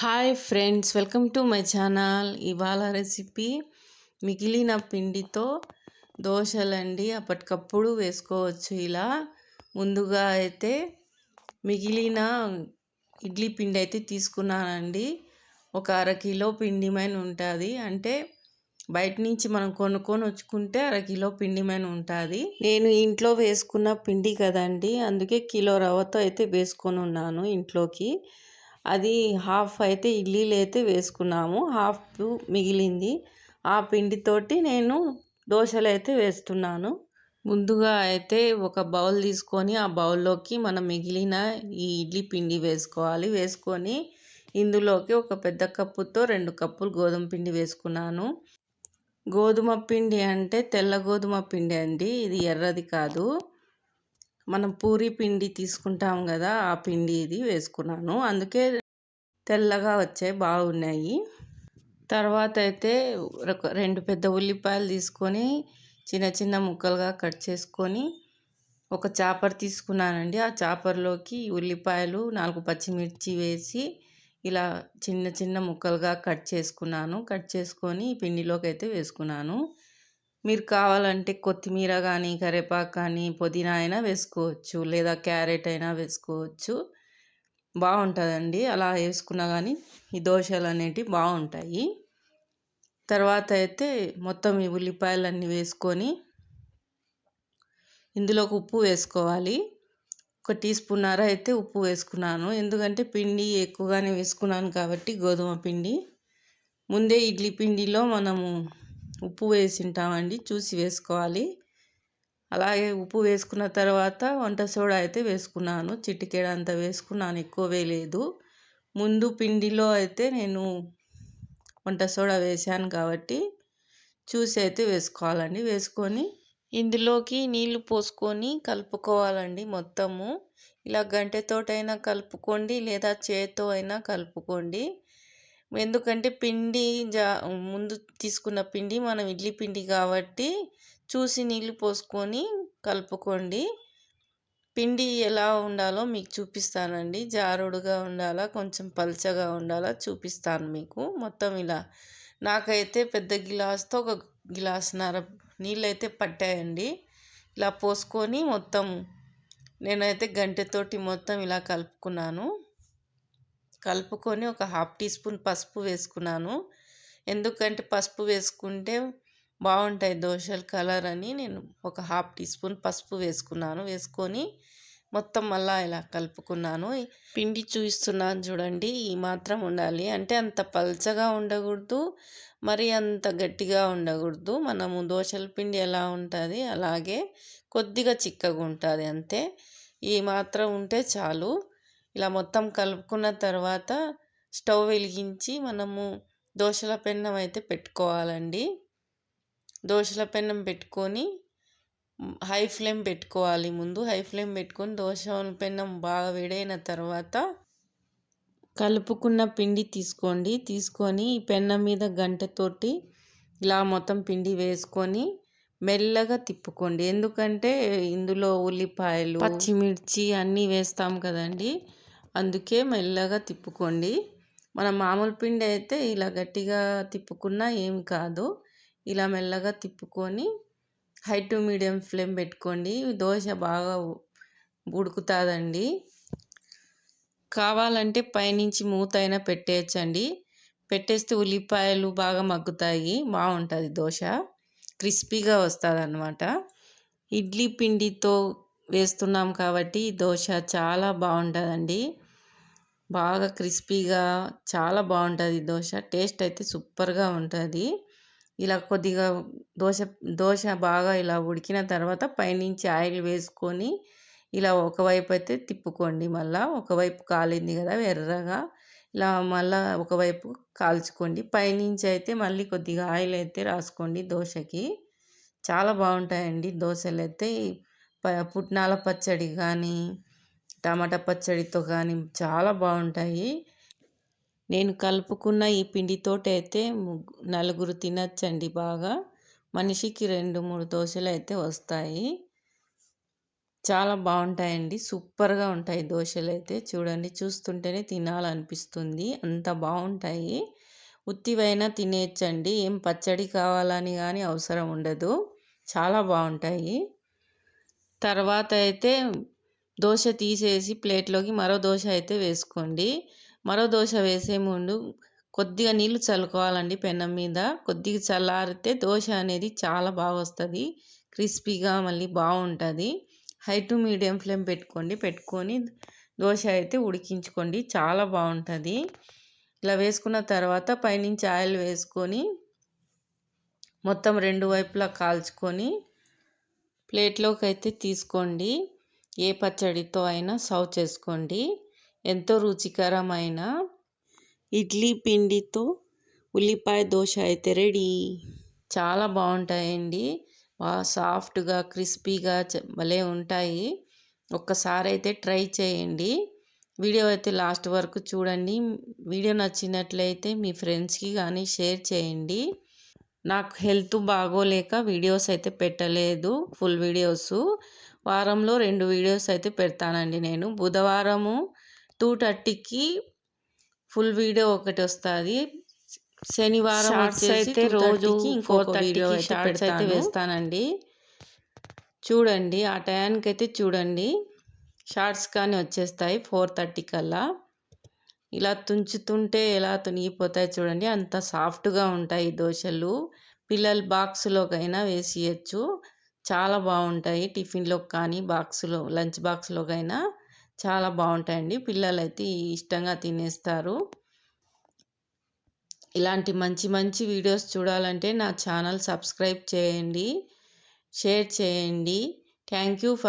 Hi friends welcome to my channel ఇవాళ recipe మిగిలిన పిండితో దోశలండి. అప్పటికప్పుడు వేసుకోవచ్చు ఇలా. ముందుగా అయితే మిగిలిన ఇడ్లీ పిండి అయితే తీసుకున్నానండి. ఒక అరకిలో పిండిమైన ఉంటుంది. అంటే బయట నుంచి మనం కొనుక్కొని వచ్చుకుంటే అరకిలో పిండిమైన ఉంటుంది. నేను ఇంట్లో వేసుకున్న పిండి కదండి. అందుకే కిలో రవ్వతో అయితే వేసుకొని ఉన్నాను ఇంట్లోకి. అది హాఫ్ అయితే ఇడ్లీలు అయితే వేసుకున్నాము. హాఫ్ మిగిలింది. ఆ పిండితోటి నేను దోశలు అయితే వేస్తున్నాను. ముందుగా అయితే ఒక బౌల్ తీసుకొని ఆ బౌల్లోకి మనం మిగిలిన ఈ ఇడ్లీ పిండి వేసుకోవాలి. వేసుకొని ఇందులోకి ఒక పెద్ద కప్పుతో రెండు కప్పులు గోధుమ పిండి వేసుకున్నాను. గోధుమ పిండి అంటే తెల్ల గోధుమ పిండి అండి. ఇది ఎర్రది కాదు. మనం పూరి పిండి తీసుకుంటాం కదా ఆ పిండి ఇది వేసుకున్నాను. అందుకే తెల్లగా వచ్చాయి బాగున్నాయి. తర్వాత అయితే రెండు పెద్ద ఉల్లిపాయలు తీసుకొని చిన్న చిన్న ముక్కలుగా కట్ చేసుకొని ఒక చాపర్ తీసుకున్నానండి. ఆ చాపర్లోకి ఉల్లిపాయలు నాలుగు పచ్చిమిర్చి వేసి ఇలా చిన్న చిన్న ముక్కలుగా కట్ చేసుకున్నాను. కట్ చేసుకొని పిండిలోకి అయితే వేసుకున్నాను. మీరు కావాలంటే కొత్తిమీర కానీ కరివేపాకు కానీ పుదీనా అయినా వేసుకోవచ్చు. లేదా క్యారెట్ అయినా వేసుకోవచ్చు. బాగుంటుందండి. అలా వేసుకున్నా కానీ ఈ దోశలు అనేటివి బాగుంటాయి. తర్వాత అయితే మొత్తం ఈ ఉల్లిపాయలన్నీ వేసుకొని ఇందులోకి ఉప్పు వేసుకోవాలి. ఒక టీ స్పూన్నర అయితే ఉప్పు వేసుకున్నాను. ఎందుకంటే పిండి ఎక్కువగానే వేసుకున్నాను కాబట్టి గోధుమ పిండి. ముందే ఇడ్లీ పిండిలో మనము ఉప్పు వేసింటామండి చూసి వేసుకోవాలి. అలాగే ఉప్పు వేసుకున్న తర్వాత వంట సోడా అయితే వేసుకున్నాను. చిటికెడంత వేసుకున్నాను ఎక్కువ వేయలేదు. ముందు పిండిలో అయితే నేను వంట సోడా వేసాను కాబట్టి చూసి అయితే వేసుకోవాలండి. వేసుకొని ఇందులోకి నీళ్ళు పోసుకొని కలుపుకోవాలండి మొత్తము. ఇలా గంటెతోటైనా కలుపుకోండి లేదా చేత్తో అయినా కలుపుకోండి. ఎందుకంటే పిండి జా ముందు తీసుకున్న పిండి మనం ఇడ్లీ పిండి కాబట్టి చూసి నీళ్ళు పోసుకొని కలుపుకోండి. పిండి ఎలా ఉండాలో మీకు చూపిస్తానండి. జారుడుగా ఉండాలా కొంచెం పల్చగా ఉండాలా చూపిస్తాను మీకు. మొత్తం ఇలా నాకైతే పెద్ద గిలాస్తో ఒక గిలాసున్నర నర నీళ్ళైతే పట్టాయండి. ఇలా పోసుకొని మొత్తం నేనైతే గంటెతోటి మొత్తం ఇలా కలుపుకున్నాను. కలుపుకొని ఒక హాఫ్ టీ స్పూన్ పసుపు వేసుకున్నాను. ఎందుకంటే పసుపు వేసుకుంటే బాగుంటాయి దోశలు కలర్ అని నేను ఒక హాఫ్ టీ స్పూన్ పసుపు వేసుకున్నాను. వేసుకొని మొత్తం మళ్ళా ఇలా కలుపుకున్నాను. పిండి చూపిస్తున్నాను చూడండి ఈ మాత్రం ఉండాలి. అంటే అంత పల్చగా ఉండకూడదు మరి అంత గట్టిగా ఉండకూడదు. మనము దోశల పిండి ఎలా ఉంటుంది అలాగే కొద్దిగా చిక్కగా ఉంటుంది అంతే. ఈ మాత్రం ఉంటే చాలు. ఇలా మొత్తం కలుపుకున్న తర్వాత స్టవ్ వెలిగించి మనము దోశల పెన్నం అయితే పెట్టుకోవాలండి. దోశల పెన్నం పెట్టుకొని హై ఫ్లేమ్ పెట్టుకోవాలి ముందు. హై ఫ్లేమ్ పెట్టుకొని దోశ పెన్నం బాగా వేడైన తర్వాత కలుపుకున్న పిండి తీసుకోండి. తీసుకొని ఈ పెన్నం మీద గంటతోటి ఇలా మొత్తం పిండి వేసుకొని మెల్లగా తిప్పుకోండి. ఎందుకంటే ఇందులో ఉల్లిపాయలు పచ్చిమిర్చి అన్నీ వేస్తాం కదండి. అందుకే మెల్లగా తిప్పుకోండి. మన మామూలు పిండి అయితే ఇలా గట్టిగా తిప్పుకున్నా ఏం కాదు. ఇలా మెల్లగా తిప్పుకొని హై టు మీడియం ఫ్లేమ్ పెట్టుకోండి. దోశ బాగా ఉడుకుతుందండి. కావాలంటే పైనుంచి మూత అయినా పెట్టేయచ్చండి. పెట్టేస్తే ఉల్లిపాయలు బాగా మగ్గుతాయి. బాగుంటుంది దోశ. క్రిస్పీగా వస్తుంది అన్నమాట ఇడ్లీ పిండితో వేస్తున్నాం కాబట్టి దోశ చాలా బాగుంటుందండి. బాగా క్రిస్పీగా చాలా బాగుంటుంది దోశ. టేస్ట్ అయితే సూపర్గా ఉంటుంది. ఇలా కొద్దిగా దోశ దోశ బాగా ఇలా ఉడికిన తర్వాత పైనుంచి ఆయిల్ వేసుకొని ఇలా ఒకవైపు అయితే తిప్పుకోండి మళ్ళీ. ఒకవైపు కాలింది కదా ఎర్రగా. ఇలా మళ్ళీ ఒకవైపు కాల్చుకోండి. పైనుంచి అయితే మళ్ళీ కొద్దిగా ఆయిల్ అయితే రాసుకోండి దోశకి. చాలా బాగుంటాయండి దోశలు అయితే పుట్నాల పచ్చడి కానీ టమాటా పచ్చడితో కానీ చాలా బాగుంటాయి. నేను కలుపుకున్న ఈ పిండితోటైతే అయితే నలుగురు తినచ్చండి బాగా. మనిషికి రెండు మూడు దోశలు అయితే వస్తాయి. చాలా బాగుంటాయండి. సూపర్గా ఉంటాయి దోశలు అయితే చూడండి చూస్తుంటేనే తినాలనిపిస్తుంది. అంత బాగుంటాయి. ఉత్తివైనా తినేయచ్చండి. ఏం పచ్చడి కావాలని కానీ అవసరం ఉండదు. చాలా బాగుంటాయి. తర్వాత అయితే దోశ తీసేసి ప్లేట్లోకి మరో దోశ అయితే వేసుకోండి. మరో దోశ వేసే ముందు కొద్దిగా నీళ్ళు చల్లుకోవాలండి పెనం మీద. కొద్దిగా చల్లారితే దోశ అనేది చాలా బాగా వస్తుంది. క్రిస్పీగా మళ్ళీ బాగుంటుంది. హై టు మీడియం ఫ్లేమ్ పెట్టుకోండి. పెట్టుకొని దోశ అయితే ఉడికించుకోండి. చాలా బాగుంటుంది. ఇలా వేసుకున్న తర్వాత పైనుంచి ఆయిల్ వేసుకొని మొత్తం రెండు వైపులా కాల్చుకొని ప్లేట్లోకి అయితే తీసుకోండి. ఏ పచ్చడితో అయినా సర్వ్ చేసుకోండి. ఎంతో రుచికరమైన ఇడ్లీ పిండితో ఉల్లిపాయ దోశ అయితే రెడీ. చాలా బాగుంటాయండి. బాగా సాఫ్ట్గా క్రిస్పీగా భలే ఉంటాయి. ఒక్కసారి అయితే ట్రై చేయండి. వీడియో అయితే లాస్ట్ వరకు చూడండి. వీడియో నచ్చినట్లయితే మీ ఫ్రెండ్స్కి కానీ షేర్ చేయండి. నాకు హెల్త్ బాగోలేక వీడియోస్ అయితే పెట్టలేదు ఫుల్ వీడియోస్. వారంలో రెండు వీడియోస్ అయితే పెడతానండి నేను. బుధవారము టూ థర్టీకి ఫుల్ వీడియో ఒకటి వస్తుంది. శనివారం అయితే రోజు ఇంకొక వీడియో షార్ట్స్ అయితే వేస్తానండి. చూడండి ఆ టయానికి అయితే చూడండి. షార్ట్స్ కానీ వచ్చేస్తాయి ఫోర్ థర్టీ కల్లా. ఇలా తుంచుతుంటే ఎలా తునిగిపోతాయి చూడండి. అంత సాఫ్ట్గా ఉంటాయి దోశలు. పిల్లలు బాక్స్లోకైనా వేసియచ్చు. చాలా బాగుంటాయి. టిఫిన్లో కానీ బాక్స్లో లంచ్ బాక్స్లోకైనా చాలా బాగుంటాయండి. పిల్లలు అయితే ఇష్టంగా తినేస్తారు. ఇలాంటి మంచి మంచి వీడియోస్ చూడాలంటే నా ఛానల్ సబ్స్క్రైబ్ చేయండి. షేర్ చేయండి. Thank you for